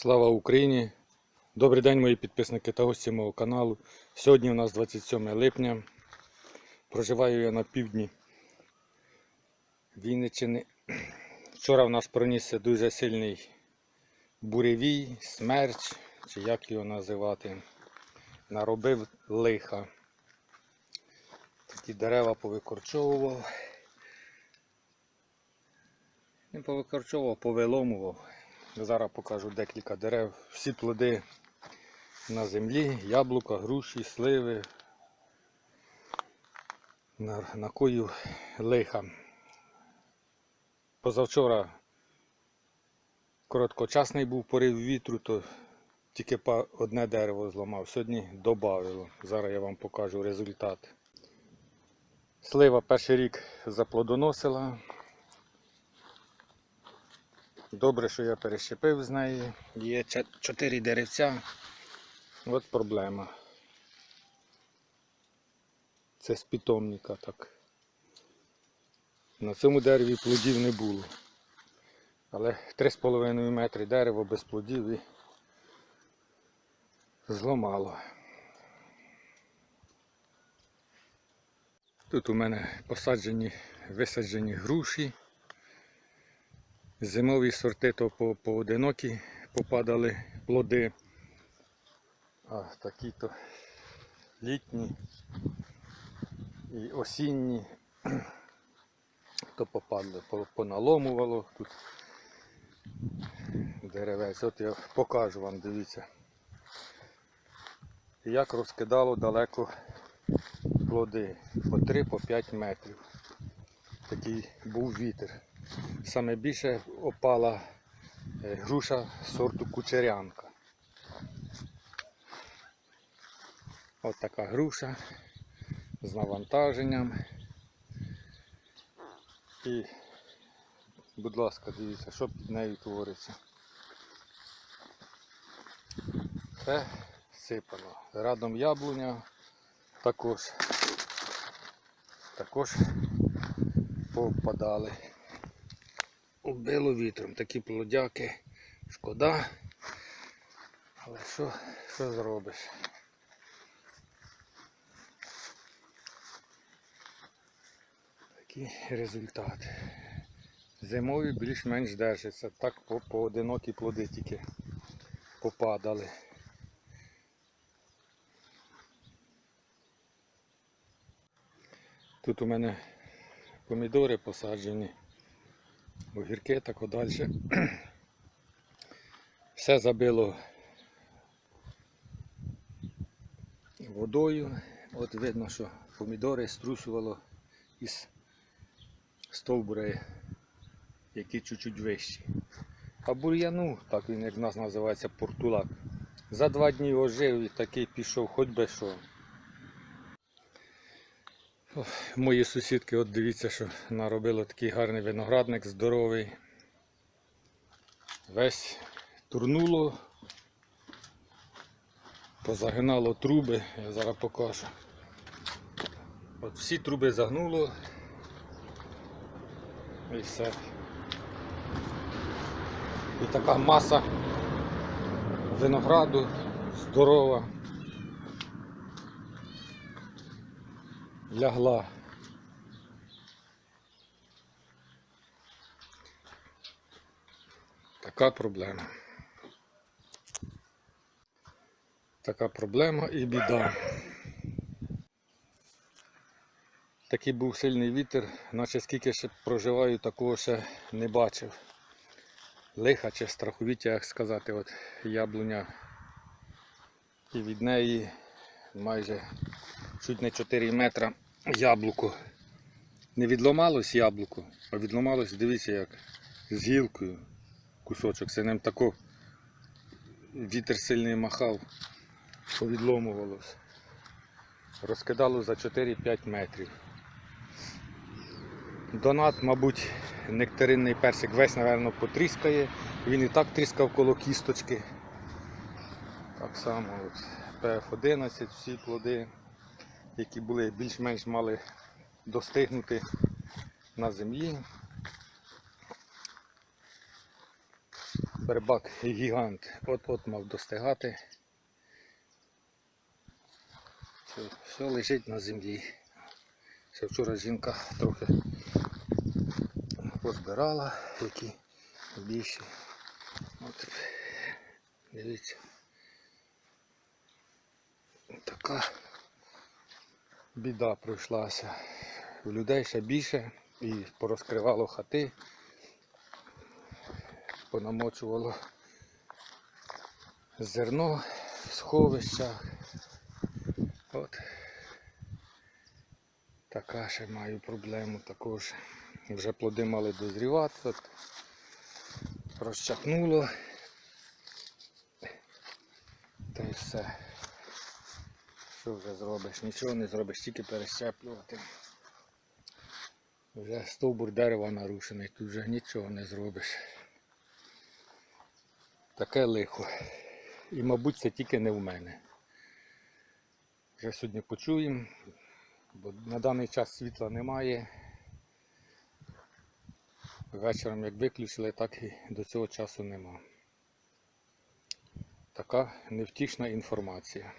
Слава Україні! Добрий день, мої підписники та гості мого каналу. Сьогодні у нас 27 липня. Проживаю я на півдні Вінниччини. Вчора в нас пронісся дуже сильний буревій, смерч, чи як його називати. Наробив лиха. Такі дерева повикорчовував. Не повикорчовував, повиломував. Зараз покажу декілька дерев. Всі плоди на землі, яблука, груші, сливи. На, накою лиха. Позавчора короткочасний був порив вітру, то тільки одне дерево зламав. Сьогодні додавило. Зараз я вам покажу результат. Слива перший рік заплодоносила. Добре, що я перещепив з неї. Є чотири деревця. От проблема. Це з питомника так. На цьому дереві плодів не було. Але 3,5 метри дерево без плодів і зламало. Тут у мене посаджені, висаджені груші. Зимові сорти то по, поодинокі попадали плоди. А такі то літні і осінні то попадли, поналомувало тут деревець. От я покажу вам, дивіться. Як розкидало далеко плоди по 3-5 метрів. Такий був вітер. Саме більше опала е, груша сорту кучерянка. От така груша з навантаженням. І, будь ласка, дивіться, що під нею твориться. Це сипано. Радом яблуня також. Також попадали. Убило вітром такі плодяки. Шкода. Але що, що зробиш? Такий результат. Зимою більш-менш держиться. Так по поодинокі плоди тільки попадали. Тут у мене помідори посаджені, огірки так далі. Все забило водою. От видно, що помідори струсувало із стовбури, які чуть-чуть вищі. А бур'яну, так він як в нас називається портулак. За два дні ожив і такий пішов хоч би що. Мої сусідки, от дивіться, що наробило такий гарний виноградник, здоровий. Весь турнуло, позагинало труби, я зараз покажу. От всі труби загнуло і все. І така маса винограду здорова. Лягла. Така проблема. Така проблема і біда. Такий був сильний вітер, наче скільки ще проживаю, такого ще не бачив. Лиха чи страховіття, як сказати, от яблуня. І від неї майже чуть не 4 метра яблуко. Не відломалось яблуко, а відломалось, дивіться як, з гілкою кусочок. Це ним тако вітер сильний махав, повідломувалось. Розкидало за 4-5 метрів. Донат, мабуть, нектаринний персик весь, напевно, потріскає. Він і так тріскав коло кісточки. Так само от ПФ-11, всі плоди, які були більш-менш мали достигнути на землі. супербак гігант от-от мав достигати. Все, все лежить на землі. Ще вчора жінка трохи позбирала, які більші. От, дивіться. Така біда пройшлася. У людей ще більше і порозкривало хати, понамочувало зерно в сховищах. От така ще маю проблему також. Вже плоди мали дозрівати, от розчахнуло. Та й все. Що вже зробиш? Нічого не зробиш, тільки перещеплювати. Вже стовбур дерева нарушений, тут вже нічого не зробиш. Таке лихо. І, мабуть, це тільки не в мене. Вже сьогодні почуємо, бо на даний час світла немає. Вечором як виключили, так і до цього часу нема. Така невтішна інформація.